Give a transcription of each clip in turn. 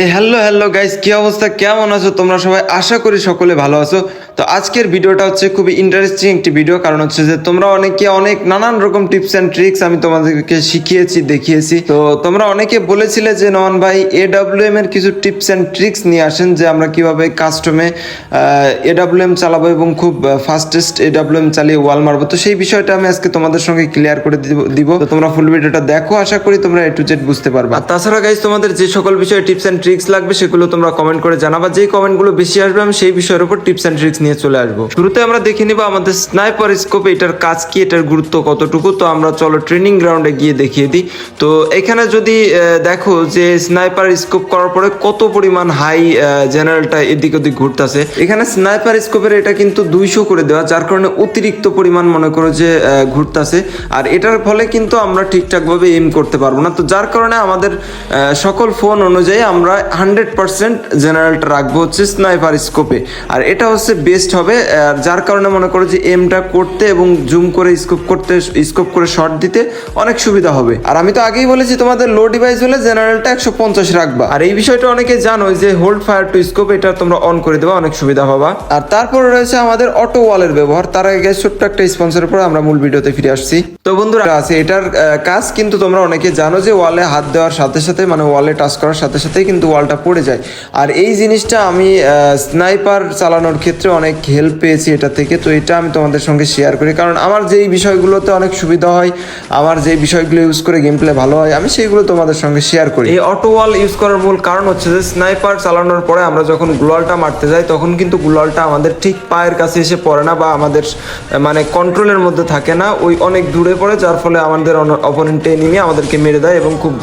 এই hello hello guys কি অবস্থা? কেমন আছো? তোমরা সবাই আশা করি সকলে ভালো আছো। তো আজকের ভিডিওটা হচ্ছে খুবই ইন্টারেস্টিং একটি ভিডিও কারণ হচ্ছে যে তোমরা অনেকে অনেক নানান রকম টিপস অ্যান্ড ট্রিক্স আমি তোমাদেরকে শিখিয়েছি, দেখিয়েছি। তো তোমরা অনেকে বলেছিলে যে নন ভাই এডাব্লিউএম এর কিছু টিপস অ্যান্ড ট্রিক্স নিয়ে আসেন যে আমরা কীভাবে কাস্টমে এডাব্লিউএম চালাবো এবং খুব ফাস্টেস্ট এডাব্লিউএম চালিয়ে ওয়াল মারবো। তো সেই বিষয়টা আমি আজকে তোমাদের সঙ্গে ক্লিয়ার করে দিব- দিব। তো তোমরা ফুল ভিডিওটা দেখো, আশা করি তোমরা এ টু জেড বুঝতে পারবে। আর তাছাড়া গাইজ তোমাদের যে সকল বিষয়ে টিপস অ্যান্ড ট্রিক্স লাগবে, সেগুলো তোমরা কমেন্ট করে জানাবা। যেই কমেন্টগুলো বেশি আসবে, আমি সেই বিষয়ের উপর টিপস অ্যান্ড ট্রিক্স নিয়ে চলে আসব। শুরুতে আমরা দেখে নিব আমাদের স্নাইপার স্কোপ এটার কাজ কি, এটার গুরুত্ব কতটুকু, তো আমরা চলো ট্রেনিং গ্রাউন্ডে গিয়ে দেখিয়ে দিই। তো এখানে যদি দেখো যে স্নাইপার স্কোপ করার পরে কত পরিমাণ হাই জেনারেলটা এদিক ওদিক ঘুরতেছে। এখানে স্নাইপার স্কোপের এটা কিন্তু দুইশো করে দেওয়া, যার কারণে অতিরিক্ত পরিমাণ মনে করো যে ঘুরতাছে। আর এটার ফলে কিন্তু আমরা ঠিকঠাকভাবে এম করতে পারব না। তো যার কারণে আমাদের সকল ফোন অনুযায়ী আমরা হান্ড্রেড পার্সেন্ট জেনারেলটা রাখব হচ্ছে স্নাইপার স্কোপে আর এটা হচ্ছে বেস্ট হবে আর যার কারণে মনে করো যে এমটা করতে এবং জুম করে স্কোপ করতে স্কোপ করে শর্ট দিতে অনেক সুবিধা হবে। আর আমি তো আগেই বলেছি, তোমাদের লো ডিভাইস হলে জেনারেলটা একশো পঞ্চাশ রাখবা। আর এই বিষয়টা অনেকে জানো যে হোল্ড ফায়ার টু স্কোপ এটা তোমরা অন করে দেবা, অনেক সুবিধা পাবা। আর তারপরে রয়েছে আমাদের অটো ওয়ালের ব্যবহার। তার আগে ছোট্ট একটা স্পন্সরের পর আমরা মূল ভিডিওতে ফিরে আসছি। তো বন্ধুরা, আছে এটার কাজ, কিন্তু তোমরা অনেকে জানো যে ওয়ালে হাত দেওয়ার সাথে সাথে মানে ওয়ালে টাচ করার সাথে সাথে কিন্তু ওয়ালটা পড়ে যায়। আর এই জিনিসটা আমি স্নাইপার চালানোর ক্ষেত্রে অনেক হেল্প পেয়েছি এটা থেকে। তো এটা আমি তোমাদের সঙ্গে শেয়ার করি। কারণ আমার যেই বিষয়গুলোতে অনেক সুবিধা হয়, আমার যেই বিষয়গুলো ইউজ করে গেম প্লে ভালো হয়, আমি সেইগুলো তোমাদের সঙ্গে শেয়ার করি। এই অটো ওয়াল ইউজ করার মূল কারণ হচ্ছে যে স্নাইপার চালানোর পরে আমরা যখন গ্লোয়ালটা মারতে যাই, তখন কিন্তু গ্লোয়ালটা আমাদের ঠিক পায়ের কাছে এসে পড়ে না বা আমাদের মানে কন্ট্রোলের মধ্যে থাকে না। ওই অনেক দূরে পড়ে, যার ফলে আমাদের অপোনেন্টে নিয়ে আমাদেরকে মেরে দেয় এবং খুব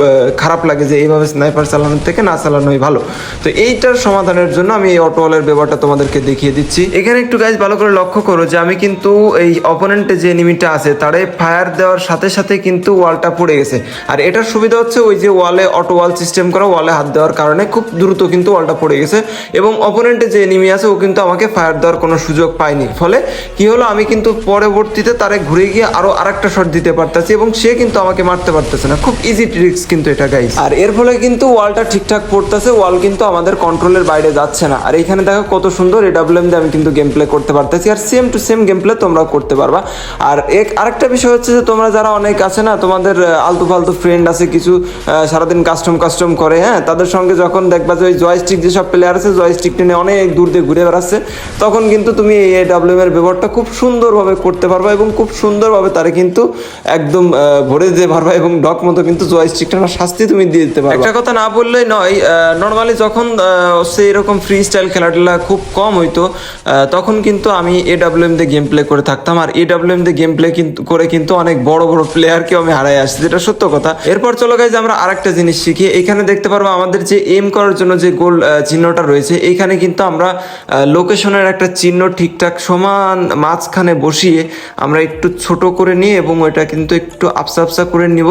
খারাপ লাগে যে এইভাবে স্নাইপার চালানোর থেকে না চালানোই ভালো। তো এইটার সমাধানের জন্য আমি এই অটো ওয়ালের ব্যাপারটা তোমাদেরকে দেখিয়ে দিচ্ছি। এখানে একটু গাইজ ভালো করে লক্ষ্য করো যে আমি কিন্তু এই অপোনেন্টে যে এনিমিটা আছে, তারে ফায়ার দেওয়ার সাথে সাথে কিন্তু ওয়ালটা পড়ে গেছে। আর এটার সুবিধা হচ্ছে ওই যে ওয়ালে অটো ওয়াল সিস্টেম করা ওয়ালে হাত দেওয়ার কারণে খুব দ্রুত কিন্তু ওয়ালটা পড়ে গেছে এবং অপোনেন্টে যে এনিমি আছে, ও কিন্তু আমাকে ফায়ার দেওয়ার কোনো সুযোগ পায়নি। ফলে কি হলো, আমি কিন্তু পরবর্তীতে তারে ঘুরে গিয়ে আরও আরেকটা শট দিতে পারতেছি এবং সে কিন্তু আমাকে মারতে পারতেছে না। খুব ইজি ট্রিক্স কিন্তু এটা গাইস আর এর ফলে কিন্তু ওয়ালটা ঠিকঠাক পড়তেছে ওয়াল কিন্তু আমাদের কন্ট্রোলের বাইরে যাচ্ছে না। আর এখানে দেখো কত সুন্দর এডাব্লিউএম দিয়ে আমি কিন্তু গেম প্লে করতে পারতেছি, আর same to same game play তোমরা করতে পারবা। আর এক, আরেকটা বিষয় হচ্ছে যে তোমরা যারা অনেক আছে না, তোমাদের আলতু ফালতু ফ্রেন্ড আছে, কিছু সারাদিন কাস্টম কাস্টম করে হ্যাঁ তাদের সঙ্গে যখন দেখবা যে ওই জয়স্টিক যেসব প্লেয়ার আছে জয়স্টিক টেনে অনেক দূর দিয়ে ঘুরে বেড়াচ্ছে, তখন কিন্তু তুমি এই এডাব্লিউএম এর ব্যবহারটা খুব সুন্দরভাবে করতে পারবা এবং খুব সুন্দরভাবে তারে কিন্তু একদম ভরে দিতে পারবা এবং ডক মতো কিন্তু জয়স্টিক টানার শাস্তি তুমি দিয়ে দিতে পারবা। একটা কথা না বললেই নয় নর্মালি যখন সেই রকম ফ্রি স্টাইল খেলাধুলা খুব কম হইতো তখন কিন্তু আমি এডাব্লিউএম দিয়ে গেম প্লে করে থাকতাম। আর এডাব্লিউএম দিয়ে গেম প্লে কিন্তু করে কিন্তু অনেক বড় বড় প্লেয়ারকেও আমি হারাই আসছি, যেটা সত্য কথা। এরপর চলো গাইজ আমরা আরেকটা জিনিস শিখি। এখানে দেখতে পারব আমাদের যে এম করার জন্য যে গোল চিহ্নটা রয়েছে এইখানে কিন্তু আমরা লোকেশনের একটা চিহ্ন ঠিকঠাক সমান মাঝখানে বসিয়ে আমরা একটু ছোট করে নিয়ে এবং ওইটা কিন্তু একটু আপসা আপসা করে নিব।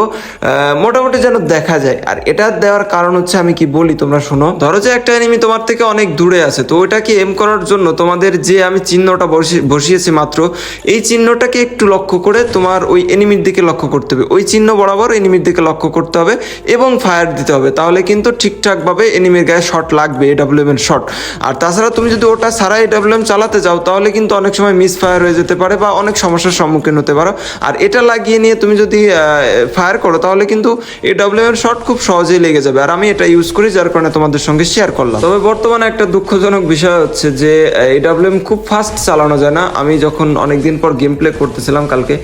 মোটামুটি যেন দেখা যায়। আর এটা দেওয়ার কারণ হচ্ছে আমি কি বলি তোমরা শোনো। ধরো যে একটা এনিমি তোমার থেকে অনেক দূরে আছে, তো ওইটাকে এম করার জন্য তোমাদের যে আমি চিহ্নটা বসি- বসিয়েছি মাত্র, এই চিহ্নটাকে একটু লক্ষ্য করে তোমার ওই এনিমির দিকে লক্ষ্য করতে হবে। ওই চিহ্ন বরাবর এনিমির দিকে লক্ষ্য করতে হবে এবং ফায়ার দিতে হবে। তাহলে কিন্তু ঠিকঠাকভাবে এনিমির গায়ে শট লাগবে এডাব্লিউএম এর শট আর তাছাড়া তুমি যদি ওটা সারা এডাব্লিউএম চালাতে যাও, তাহলে কিন্তু অনেক সময় মিস ফায়ার হয়ে যেতে পারে বা অনেক সমস্যার সম্মুখীন হতে পারো। আর এটা লাগিয়ে নিয়ে তুমি যদি ফায়ার করো, তাহলে কিন্তু এডাব্লিউএম শট খুব সহজেই লেগে যাবে। আর আমি এটা ইউজ করি, যার কারণে তোমাদের সঙ্গে শেয়ার করলাম। তবে বর্তমানে একটা দুঃখজনক বিষয় হচ্ছে যে এডাব্লিউএম খুব ফাস্ট চালানো যায় না। আমি যখন অনেকদিন পর গেম প্লে করতেছিলাম কালকে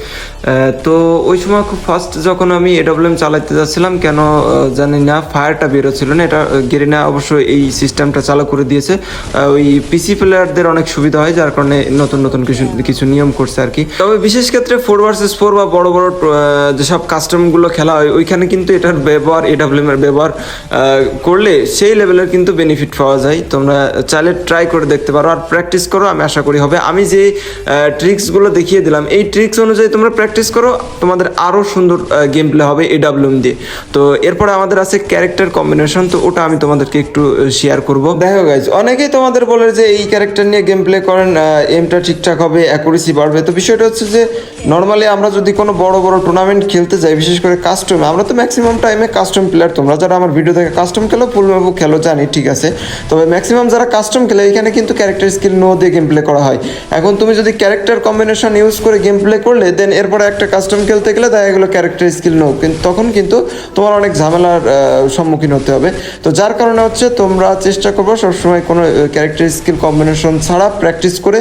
তো ওই সময় খুব ফাস্ট যখন আমি এ এডাব্লিউএম চালাতে যাচ্ছিলাম, কেন জানি না ফায়ারটা বেরোচ্ছিল না। এটা গেরিনা অবশ্য এই সিস্টেমটা চালু করে দিয়েছে। ওই পিসি প্লেয়ারদের অনেক সুবিধা হয়, যার কারণে নতুন নতুন কিছু কিছু নিয়ম করছে আর কি। তবে বিশেষ ক্ষেত্রে ফোর ভার্সেস ফোর বা বড় বড় যেসব কাস্টমগুলো খেলা হয়, ওইখানে কিন্তু এটার ব্যবহার এডাব্লিউএম এর ব্যবহার করলে সেই লেভেলের কিন্তু বেনিফিট পাওয়া যায়। তোমরা চাইলে ট্রাই করে দেখতে পারো। আর প্র্যাকটিস প্র্যাকটিস করো, আমি আশা করি হবে। আমি যে ট্রিক্সগুলো দেখিয়ে দিলাম, এই ট্রিক্স অনুযায়ী তোমরা প্র্যাকটিস করো, তোমাদের আরও সুন্দর গেম প্লে হবে এই ডাব্লিউএম দিয়ে। তো এরপরে আমাদের আছে ক্যারেক্টার কম্বিনেশন তো ওটা আমি তোমাদেরকে একটু শেয়ার করব। দেখো গাইজ অনেকেই তোমাদের বলে যে এই ক্যারেক্টার নিয়ে গেম প্লে করেন এমটা ঠিকঠাক হবে অ্যাকুরেসি বাড়বে। তো বিষয়টা হচ্ছে যে নর্মালি আমরা যদি কোনো বড় বড় টুর্নামেন্ট খেলতে যাই, বিশেষ করে কাস্টমে আমরা তো ম্যাক্সিমাম টাইমে কাস্টম প্লেয়ার তোমরা যারা আমার ভিডিও দেখে কাস্টম খেলো ফুল খেলো, জানি, ঠিক আছে। তবে ম্যাক্সিমাম যারা কাস্টম খেলে, এখানে কিন্তু ক্যারেক্টার স্কিল নো দিয়ে গেম প্লে করা হয়। এখন তুমি যদি ক্যারেক্টার কম্বিনেশন ইউজ করে গেম প্লে করলে দেন এরপরে একটা কাস্টম খেলতে গেলে দেখা গেলো ক্যারেক্টার স্কিল নো কিন্তু তখন কিন্তু তোমার অনেক ঝামেলার সম্মুখীন হতে হবে। তো যার কারণে হচ্ছে তোমরা চেষ্টা করব সবসময় কোনো ক্যারেক্টার স্কিল কম্বিনেশন ছাড়া প্র্যাকটিস করে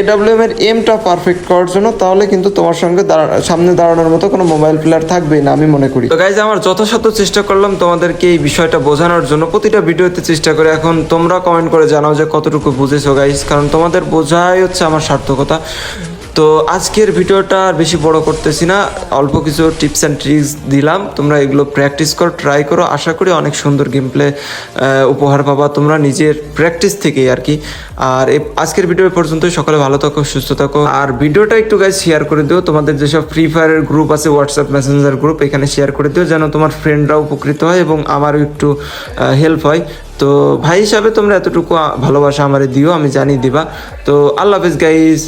এডাব্লিউএম এর এমটা পারফেক্ট করার জন্য। তাহলে কিন্তু তোমার সঙ্গে সামনে দাঁড়ানোর মতো কোনো মোবাইল প্লেয়ার থাকবেই না, আমি মনে করি। তো গাইজ আমার যথাসাধ্য চেষ্টা করলাম তোমাদেরকে এই বিষয়টা বোঝানোর জন্য। প্রতিটা ভিডিওতে চেষ্টা করে এখন তোমরা কমেন্ট করে জানাও যে কতটুকু বুঝেছ কারণ তোমাদের বোঝাই হচ্ছে আমার সার্থকতা। তো আজকের ভিডিওটা আর বেশি বড় করতেছি না, অল্প কিছু টিপস অ্যান্ড ট্রিক্স দিলাম, তোমরা এগুলো প্র্যাকটিস করো ট্রাই করো, আশা করি অনেক সুন্দর গেম প্লে উপহার পাবা তোমরা নিজের প্র্যাকটিস থেকেই আর কি। আর আজকের ভিডিও পর্যন্ত সকলে ভালো থাকো, সুস্থ থাকো। আর ভিডিওটা একটু গাইজ শেয়ার করে দিও, তোমাদের যেসব ফ্রি ফায়ারের গ্রুপ আছে হোয়াটসঅ্যাপ মেসেঞ্জার গ্রুপ এখানে শেয়ার করে দিও, যেন তোমার ফ্রেন্ডরাও উপকৃত হয় এবং আমারও একটু হেল্প হয়। তো ভাই হিসাবে তোমরা এতটুকু ভালোবাসা আমারে দিও, আমি জানি দিবা। তো আল্লাহ হাফেজ গাইজ